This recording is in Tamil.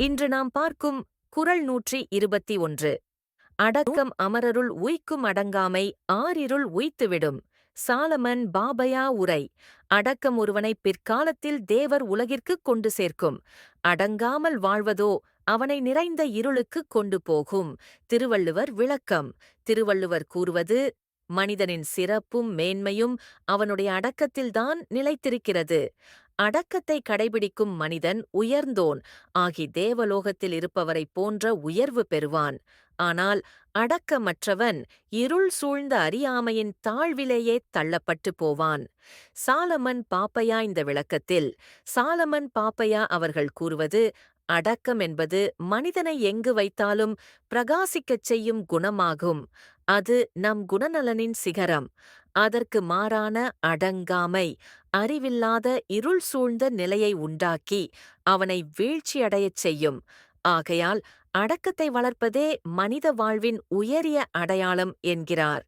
இன்று நாம் பார்க்கும் குறள் நூற்றி இருபத்தி ஒன்று. அடக்கம் அமரருள் உய்க்கும் அடங்காமை ஆறிருள் உய்த்துவிடும். சாலமன் பாபயா உரை. அடக்கம் ஒருவனை பிற்காலத்தில் தேவர் உலகிற்குக் கொண்டு சேர்க்கும். அடங்காமல் வாழ்வதோ அவனை நிறைந்த இருளுக்குக் கொண்டு போகும். திருவள்ளுவர் விளக்கம். திருவள்ளுவர் கூறுவது மனிதனின் சிறப்பும் மேன்மையும் அவனுடைய அடக்கத்தில்தான் நிலைத்திருக்கிறது. அடக்கத்தை கடைபிடிக்கும் மனிதன் உயர்ந்தோன். ஆகி தேவலோகத்தில் இருப்பவரைப் போன்ற உயர்வு பெறுவான். ஆனால் அடக்கமற்றவன் இருள் சூழ்ந்த அறியாமையின் தாழ்விலேயே தள்ளப்பட்டு போவான். சாலமன் பாப்பையா இந்த விளக்கத்தில்? சாலமன் பாப்பையா அவர்கள் கூறுவது அடக்கம் என்பது மனிதனை எங்கு வைத்தாலும் பிரகாசிக்கச் செய்யும் குணமாகும். அது நம் குணநலனின் சிகரம். அதற்கு மாறான அடங்காமை அறிவில்லாத இருள் சூழ்ந்த நிலையை உண்டாக்கி அவனை வீழ்ச்சியடையச் செய்யும். ஆகையால் அடக்கத்தை வளர்ப்பதே மனித வாழ்வின் உயரிய அடையாளம் என்கிறார்.